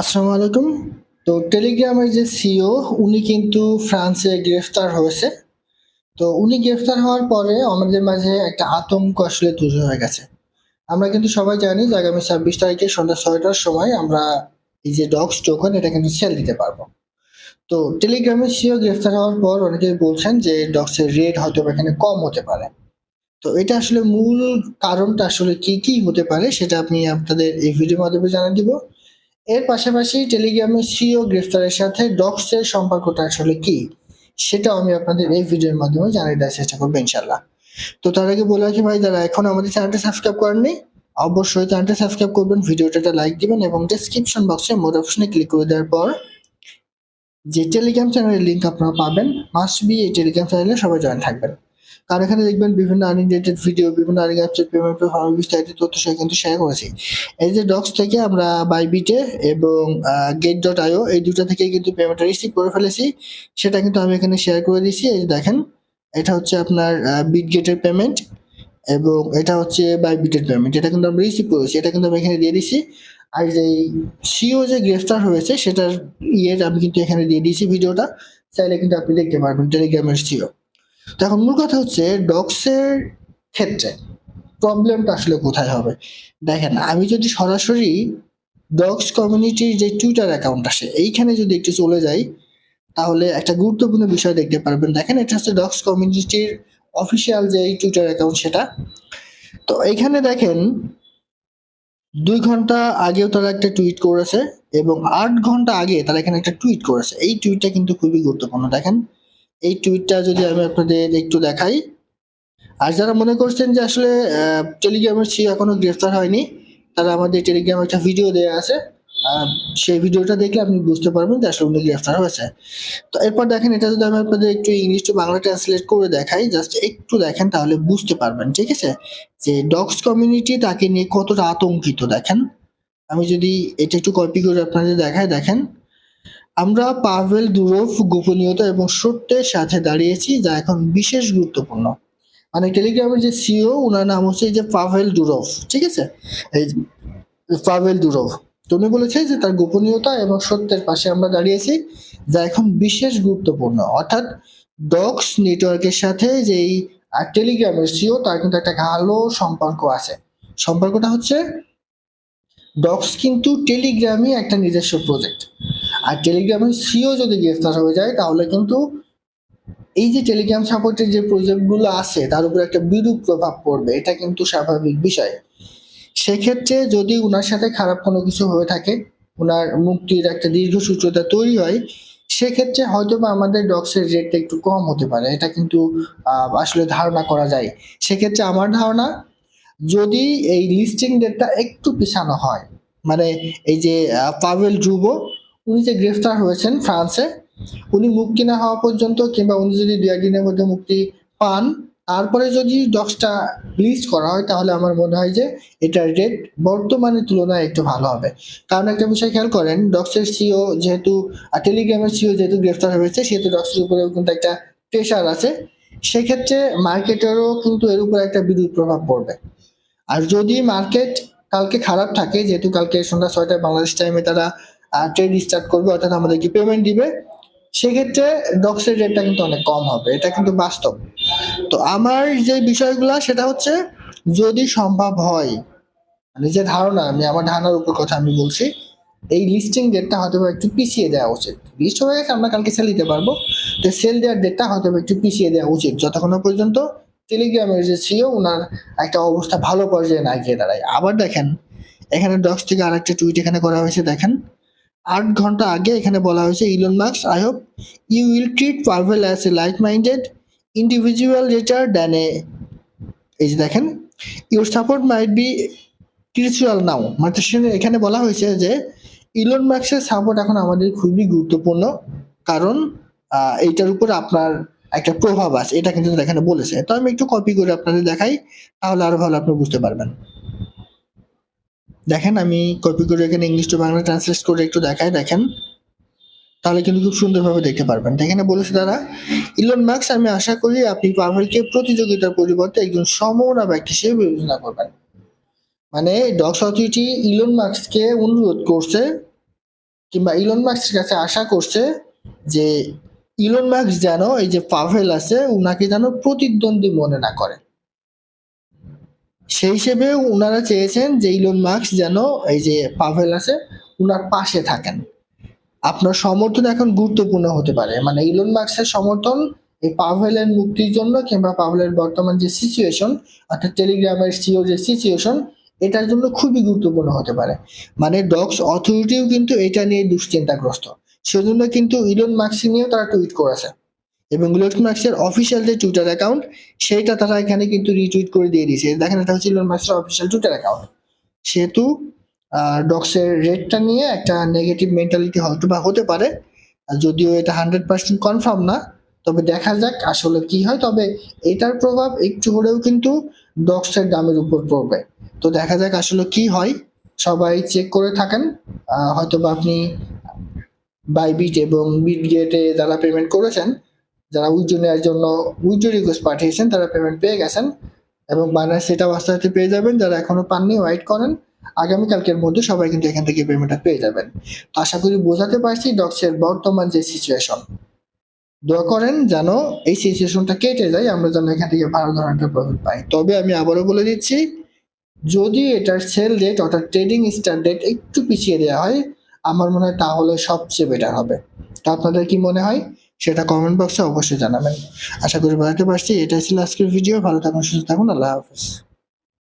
আসসালামু আলাইকুম। তো টেলিগ্রামের যে সিও উনি কিন্তু ফ্রান্সে গ্রেফতার হয়েছে। তো উনি গ্রেফতার হওয়ার পরে আমাদের মাঝে একটা আতঙ্ক আসলে তৈরি হয়ে গেছে। আমরা কিন্তু সবাই জানি যে আগামী ছাব্বিশ তারিখে সন্ধ্যা ছয়টার সময় আমরা এই যে ডগস টোকন এটা কিন্তু সেল দিতে পারব। তো টেলিগ্রামের সিও গ্রেফতার হওয়ার পর অনেকেই বলছেন যে ডগসের রেট হয়তো এখানে কম হতে পারে। তো এটা আসলে মূল কারণটা আসলে কি কি হতে পারে, সেটা আপনি আপনাদের এই ভিডিওর মাধ্যমে জানিয়ে দিব। এর পাশাপাশি টেলিগ্রামের সিও গ্রেফতারের সাথে ডক্সের সম্পর্কটা আসলে কি, সেটাও আমি আপনাদের এই ভিডিওর মাধ্যমে জানিয়ে দেওয়ার চেষ্টা করব ইনশাল্লাহ তো তার আগে বলে রাখি ভাই, যারা এখন আমাদের চ্যানেলটা সাবস্ক্রাইব করেননি, অবশ্যই চ্যানেলটা সাবস্ক্রাইব করবেন, ভিডিওটা লাইক দিবেন এবং ডেসক্রিপশন বক্সে মোর অপশনে ক্লিক করে দেওয়ার পর যে টেলিগ্রাম চ্যানেলের লিঙ্ক আপনারা পাবেন মাস্ট বি এই টেলিগ্রাম চ্যানেলে সবাই জয়েন থাকবেন। কারণ এখানে দেখবেন বিভিন্ন আর্নিং ভিডিও বিভিন্ন আর্নিং পেমেন্ট আরও বিস্তারিত তথ্য সহ কিন্তু শেয়ার করেছি। এই যে ডক্স থেকে আমরা বাইবিটে এবং গেট ডট আইও এই দুটো থেকে কিন্তু পেমেন্টটা রিসিভ করে ফেলেছি। সেটা কিন্তু আমি এখানে শেয়ার করে দিয়েছি। এই দেখেন, এটা হচ্ছে আপনার বিট গেটের পেমেন্ট এবং এটা হচ্ছে বাইবিটের পেমেন্ট এটা কিন্তু আমরা রিসিভ করেছি। এটা কিন্তু আমি এখানে দিয়ে দিছি আর যে সিও যে গ্রেফতার হয়েছে, সেটার ইয়ের আমি কিন্তু এখানে দিয়ে দিয়েছি ভিডিওটা চাইলে কিন্তু আপনি দেখতে পারবেন টেলিগ্রামের সিও তো এখন মূল কথা হচ্ছে ডক্সের ক্ষেত্রে প্রবলেমটা আসলে কোথায় হবে? দেখেন, আমি যদি সরাসরি ডগস কমিউনিটির যে টুইটার অ্যাকাউন্ট আসে, এইখানে যদি একটু চলে যাই, তাহলে একটা গুরুত্বপূর্ণ বিষয় দেখতে পারবেন। দেখেন, এটা হচ্ছে ডগস কমিউনিটির অফিসিয়াল যে টুইটার অ্যাকাউন্ট সেটা। তো এইখানে দেখেন, দুই ঘণ্টা আগেও তারা একটা টুইট করেছে এবং আট ঘণ্টা আগে তারা এখানে একটা টুইট করেছে। এই টুইটটা কিন্তু খুবই গুরুত্বপূর্ণ। দেখেন এই টুইটটা যদি আমি আপনাদের একটু দেখাই। আর যারা মনে করছেন যে আসলে টেলিগ্রামের সি এখনও গ্রেফতার হয়নি, তারা আমাদের টেলিগ্রামে একটা ভিডিও দেওয়া আছে। সেই ভিডিওটা দেখলে আপনি বুঝতে পারবেন যে আসলে উনি গ্রেফতার হয়েছে। তো এরপর দেখেন, এটা যদি আমি আপনাদের একটু ইংলিশ টু বাংলা ট্রান্সলেট করে দেখাই জাস্ট একটু দেখেন তাহলে বুঝতে পারবেন, ঠিক আছে? যে ডগস কমিউনিটি তাকে নিয়ে কতটা আতঙ্কিত, দেখেন? আমি যদি এটা একটু কপি করে আপনাদের দেখাই, দেখেন। আমরা পাভেল দুরফ গোপনীয়তা এবং সত্যের সাথে দাঁড়িয়েছি, যা এখন বিশেষ গুরুত্বপূর্ণ। মানে টেলিগ্রামের যে সিও ওনার নাম হচ্ছে যে পাভেল দুরফ ঠিক আছে? এই পাভেল দুরফ তো উনি বলেছে যে তার গোপনীয়তা এবং সত্যের পাশে আমরা দাঁড়িয়েছি, যা এখন বিশেষ গুরুত্বপূর্ণ। অর্থাৎ ডক্স নেটওয়ার্কের সাথে যেই টেলিগ্রামের সিও তার কিন্তু একটা ভালো সম্পর্ক আছে। সম্পর্কটা হচ্ছে, ডক্স কিন্তু টেলিগ্রামই একটা নিজস্ব প্রজেক্ট আর টেলিগ্রামের সিও যদি গ্রেফতার হয়ে যায়, তাহলে কিন্তু এই যে টেলিগ্রাম সাপোর্টের যে প্রজেক্টগুলো আছে, তার উপর একটা বিরূপ প্রভাব পড়বে। এটা কিন্তু স্বাভাবিক বিষয়। সেক্ষেত্রে যদি ওনার সাথে খারাপ কোনো কিছু হয়ে থাকে ওনার মুক্তির একটা দীর্ঘসূত্রতা তৈরি হয়, সেক্ষেত্রে হয়তো বা আমাদের ডক্সের রেটটা একটু কম হতে পারে। এটা কিন্তু আসলে ধারণা করা যায়। সেক্ষেত্রে আমার ধারণা, যদি এই লিস্টিং ডেটটা একটু পিছানো হয় মানে এই যে পাভেল ড্রুবো উনি যে গ্রেফতার হয়েছেন ফ্রান্সে, উনি মুক্তি না হওয়া পর্যন্ত কিংবা উনি যদি দু একদিনের মধ্যে মুক্তি পান, তারপরে যদি ডক্সটা লিস্ট করা হয়, তাহলে আমার মনে হয় যে এটার রেট বর্তমানে তুলনায় একটু ভালো হবে। কারণ একটা বিষয় খেয়াল করেন, ডক্সের সিও যেহেতু টেলিগ্রামের সিও যেহেতু গ্রেফতার হয়েছে, সেহেতু ডক্সের উপরেও কিন্তু একটা প্রেশার আছে। সেক্ষেত্রে মার্কেটেরও কিন্তু এর উপর একটা বিরূপ প্রভাব পড়বে। আর যদি মার্কেট কালকে খারাপ থাকে, যেহেতু কালকে সন্ধ্যা ছয়টায় বাংলাদেশ টাইমে তারা ট্রেড স্টার্ট করবে, অর্থাৎ আমাদেরকে পেমেন্ট দিবে, সেক্ষেত্রে ডক্সের রেটটা কিন্তু অনেক কম হবে। এটা কিন্তু বাস্তব। তো আমার যে বিষয়গুলো, সেটা হচ্ছে যদি সম্ভব হয় মানে যে ধারণা, আমি আমার ধারণার উপর কথা আমি বলছি, এই লিস্টিং ডেটটা হয়তো একটু পিছিয়ে দেওয়া উচিত। লিস্ট হয়ে গেছে, আমরা কালকে সেল দিতে পারব। তো সেল দেওয়ার ডেটটা হয়তো একটু পিছিয়ে দেওয়া উচিত। যতক্ষণ পর্যন্ত টেলিগ্রামের যে সিও ওনার একটা অবস্থা ভালো পর্যায়ে না গিয়ে দাঁড়ায়। আবার দেখেন, এখানে ডক্স থেকে আরেকটা টুইট এখানে করা হয়েছে, দেখেন। আট ঘণ্টা আগে এখানে বলা হয়েছে Elon Musk I hope you will treat Pavel as a like minded individual rather than a এই যে দেখেন your support might be crucial now মানে এখানে বলা হয়েছে যে ইলন মার্কসের সাপোর্ট এখন আমাদের খুবই গুরুত্বপূর্ণ, কারণ এইটার উপর আপনার একটা প্রভাব আছে। এটা কিন্তু এখানে বলেছে। তো আমি একটু কপি করে আপনাদের দেখাই, তাহলে আরও ভালো আপনি বুঝতে পারবেন। দেখেন, আমি কপি করে এখানে ইংলিশ টু বাংলা ট্রান্সলেট করে একটু দেখাই, দেখেন। তাহলে কিন্তু খুব সুন্দরভাবে দেখতে পারবেন। এখানে বলেছে তারা ইলন মার্কস আমি আশা করি আপনি পাভেলকে প্রতিযোগিতার পরিবর্তে একজন সমমনা ব্যক্তি হিসেবে বিবেচনা করবেন। মানে ডক্স অথরিটি ইলন মার্কসকে অনুরোধ করছে, কিংবা ইলন মাস্কের কাছে আশা করছে যে ইলন মাস্ক যেন এই যে পাভেল আছে, উনাকে যেন প্রতিদ্বন্দ্বী মনে না করে। সেই হিসেবে উনারা চেয়েছেন যে ইলন মার্কস যেন এই যে পাভেল আছে, উনার পাশে থাকেন। আপনার সমর্থন এখন গুরুত্বপূর্ণ হতে পারে। মানে ইলন মাস্কের সমর্থন এই পাভেলের মুক্তির জন্য কিংবা পাভেলের বর্তমান যে সিচুয়েশন অর্থাৎ টেলিগ্রামের সিও যে সিচুয়েশন এটার জন্য খুবই গুরুত্বপূর্ণ হতে পারে। মানে ডক্স অথরিটিও কিন্তু এটা নিয়ে দুশ্চিন্তাগ্রস্ত। সেজন্য কিন্তু ইলন মাস্ক নিয়েও তারা টুইট করেছে। এবং ইলন মাস্কের অফিসিয়াল যে টুইটার অ্যাকাউন্ট সেইটা তারা এখানে কিন্তু রিটুইট করে দিয়ে দিয়েছে। দেখেন, এটা হচ্ছে ইলন মাস্কের অফিসিয়াল টুইটার অ্যাকাউন্ট সেহেতু ডক্সের রেটটা নিয়ে একটা নেগেটিভ মেন্টালিটি হয়তো বা হতে পারে। যদিও এটা হান্ড্রেড পার্সেন্ট কনফার্ম না, তবে দেখা যাক আসলে কি হয়। তবে এটার প্রভাব একটু হলেও কিন্তু ডক্সের দামের উপর পড়বে। তো দেখা যাক আসলে কি হয়। সবাই চেক করে থাকেন। হয়তো বা আপনি বাইবিট এবং বিটগেটে যারা পেমেন্ট করেছেন যারা উইড্রো নেওয়ার জন্য উইড্রো রিকোয়েস্ট পাঠিয়েছেন, তারা পেমেন্ট পেয়ে গেছেন এবং বানার সেটা আস্তে আস্তে পেয়ে যাবেন। যারা এখনও পাননি ওয়েট করেন। আগামীকালকের মধ্যে সবাই কিন্তু এখান থেকে পেমেন্টটা পেয়ে যাবেন। তো আশা করি বোঝাতে পারছি ডক্সের বর্তমান যে সিচুয়েশন দোয়া করেন যেন এই সিচুয়েশনটা কেটে যায়, আমরা যেন এখান থেকে ভালো ধরনের প্রফিট পাই। তবে আমি আবারও বলে দিচ্ছি, যদি এটার সেল ডেট অর্থাৎ ট্রেডিং স্টার্ট ডেট একটু পিছিয়ে দেওয়া হয়, আমার মনে হয় তাহলে সবচেয়ে বেটার হবে। তো আপনাদের কি মনে হয়? সেটা কমেন্ট বক্সে অবশ্যই জানাবেন। আশা করি বুঝতে পারছি। এটাই ছিল আজকের ভিডিও ভালো থাকুন, সুস্থ থাকুন। আল্লাহ হাফিজ।